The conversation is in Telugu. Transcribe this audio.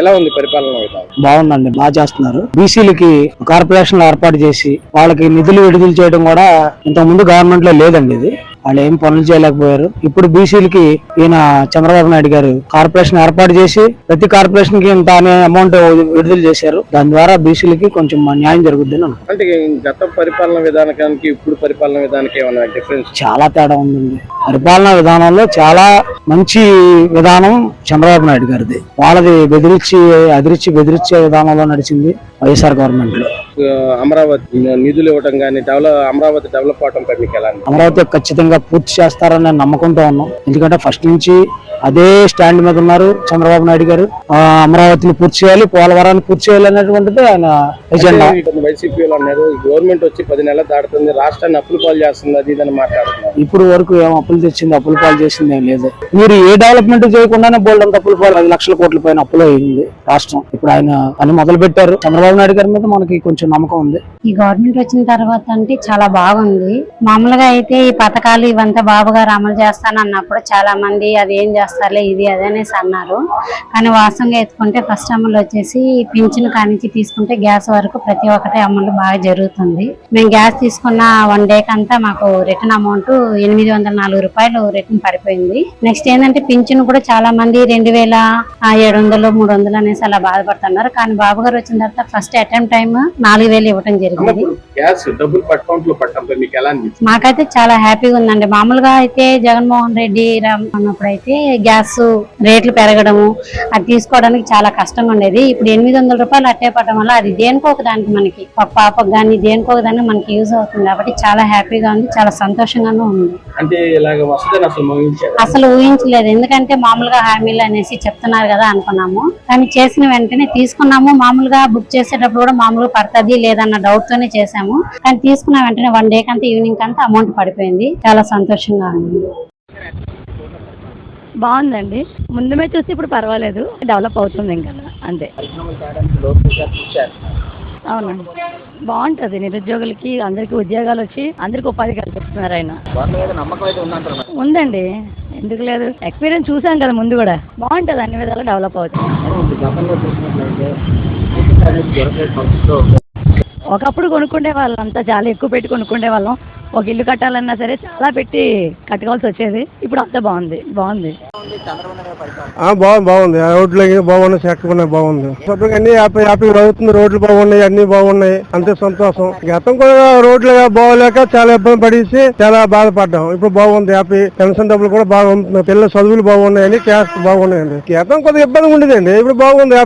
ఎలా ఉంది పరిపాలన విధానం బాగుందండి బాగా చేస్తున్నారు. బీసీలకి కార్పొరేషన్లు ఏర్పాటు చేసి వాళ్ళకి నిధులు విడుదల చేయడం కూడా ఇంతకు ముందు గవర్నమెంట్లో లేదండి ఇది. వాళ్ళు ఏం పనులు చేయలేకపోయారు. ఇప్పుడు బీసీలకి ఈయన చంద్రబాబు నాయుడు గారు కార్పొరేషన్ ఏర్పాటు చేసి ప్రతి కార్పొరేషన్కి ఇంత అనే అమౌంట్ విడుదల చేశారు. దాని ద్వారా బీసీలకి కొంచెం న్యాయం జరుగుద్ది. అంటే గత పరిపాలన విధానానికి ఇప్పుడు పరిపాలన విధానానికి ఏమైనా డిఫరెన్స్ చాలా తేడా ఉందండి. పరిపాలనా విధానంలో చాలా మంచి విధానం చంద్రబాబు నాయుడు గారిది. వాళ్ళది బెదిరించి అదిరించి బెదిరించే విధానంలో నడిచింది వైఎస్ఆర్ గవర్నమెంట్. లో అమరావతి నిధులు ఇవ్వడం కానీ డెవలప్ అమరావతి డెవలప్ అవడం పై మీకు ఎలా? అమరావతి ఖచ్చితంగా పూర్తి చేస్తారని నమ్మకంతో ఉన్నాం. ఎందుకంటే ఫస్ట్ నుంచి అదే స్టాండ్ మీద ఉన్నారు చంద్రబాబు నాయుడు గారు. అమరావతిని పూర్తి చేయాలి పోలవరాన్ని పూర్తి చేయాలి అనేటువంటిది ఆయన ఎజెండా. అంటే కొంత వైసీపీ వాళ్ళు అన్నారు గవర్నమెంట్ వచ్చి పది నెలలు దాటుతుంది రాష్ట్రాన్ని అప్పులు పాలు చేస్తుంది అది ఇదని మాట్లాడుతున్నారు. ఇప్పుడు వరకు ఏం అప్పులు తెచ్చింది అప్పుల పాలు చేసింది ఏం లేదు. మీరు ఏ డెవలప్మెంట్ చేయకుండానే బోల్డ్ అంత అప్పుల పాలు ఐదు లక్షల కోట్ల పైన అప్పులు అయింది రాష్ట్రం. ఇప్పుడు ఆయన పని మొదలు పెట్టారు చంద్రబాబు నాయుడు గారి మీద మనకి కొంచెం నమ్మకం ఉంది. ఈ గవర్నమెంట్ వచ్చిన తర్వాత అంటే చాలా బాగుంది. మామూలుగా అయితే ఈ పథకాలు ఇవంతా బాబు గారు అమలు చేస్తాను అన్నప్పుడు చాలా మంది అది ఏం చేస్తారులే ఇది అది అనేసి అన్నారు. కానీ వాస్తవంగా ఎత్తుకుంటే ఫస్ట్ అమలు వచ్చేసి పింఛన్ కానించి తీసుకుంటే గ్యాస్ వరకు ప్రతి ఒక్కటి అమలు బాగా జరుగుతుంది. మేము గ్యాస్ తీసుకున్న వన్ డే కంతా మాకు రిటర్న్ అమౌంట్ ఎనిమిది వందల నాలుగు రూపాయలు రిటర్న్ పడిపోయింది. నెక్స్ట్ ఏంటంటే పింఛన్ కూడా చాలా మంది రెండు వేల ఏడు వందలు మూడు వందలు అనేసి అలా బాధపడుతున్నారు. కానీ బాబు గారు వచ్చిన తర్వాత ఫస్ట్ అటెంప్ట్ టైం నాలుగు వేలు ఇవ్వడం జరిగింది. గ్యాస్ డబ్బులు అకౌంట్లో మీకు ఎలా మాకైతే చాలా హ్యాపీగా ఉందండి. మామూలుగా అయితే జగన్మోహన్ రెడ్డి రామ్ ఉన్నప్పుడు అయితే గ్యాస్ రేట్లు పెరగడము అది తీసుకోవడానికి చాలా కష్టంగా ఉండేది. ఇప్పుడు ఎనిమిది వందల రూపాయలు అట్టే పడడం వల్ల అది దేనికో దానికి మనకి ఒక పాపకు కానీ దేనికో దానికి మనకి యూజ్ అవుతుంది కాబట్టి చాలా హ్యాపీగా ఉంది చాలా సంతోషంగానూ ఉంది. అంటే అసలు ఊహించలేదు. ఎందుకంటే మామూలుగా హామీలు అనేసి చెప్తున్నారు కదా అనుకున్నాము. కానీ చేసిన వెంటనే తీసుకున్నాము. మామూలుగా బుక్ చేసేటప్పుడు కూడా మామూలుగా వస్తుంది లేదన్న డౌట్ తోనే చేసాము కానీ తీసుకున్న వెంటనే వన్ డే కంతా ఈవినింగ్ కంతా అమౌంట్ పడిపోయింది. చాలా సంతోషంగా ఉంది. బాగుందండి. ముందుమే చూస్తే ఇప్పుడు పర్వాలేదు. డెవలప్ అవుతుంది ఇంకా. అంతే. అవునండి. బాగుంటది. నిరుద్యోగులకి అందరికి ఉద్యోగాలు వచ్చి అందరికి ఉపాధి కల్పిస్తున్నారు ఆయన. ఉందండి. ఎందుకు లేదు. ఎక్స్పీరియన్స్ చూసాం కదా ముందు కూడా. బాగుంటది. అన్ని విధాలు డెవలప్ అవుతుంది. ఒకప్పుడు కొనుక్కుండే వాళ్ళం అంతా చాలా ఎక్కువ పెట్టి కొనుక్కుండే వాళ్ళం. ఒక ఇల్లు కట్టాలన్నా సరే చాలా పెట్టి కట్టుకోవాల్సి వచ్చేది. ఇప్పుడు అంతా బాగుంది బాగుంది. ఆ, బాగుంది బాగుంది. ఆ రోడ్లు బాగున్నాయి చక్కగా బాగుంది. శుభ్రంగా అన్ని హ్యాపీ హ్యాపీగా అవుతుంది రోడ్లు బాగున్నాయి అన్ని బాగున్నాయి. అంతే సంతోషం. గతం కూడా రోడ్లు బాగోలేక చాలా ఇబ్బంది పడేసి చాలా బాధపడ్డాం. ఇప్పుడు బాగుంది హ్యాపీ పెన్షన్ డబ్బులు కూడా బాగుంది పిల్లల చదువులు బాగున్నాయని క్యాస్ట్ బాగున్నాయండి. గతం కొద్దిగా ఇబ్బంది ఉండేదండి. ఇప్పుడు బాగుంది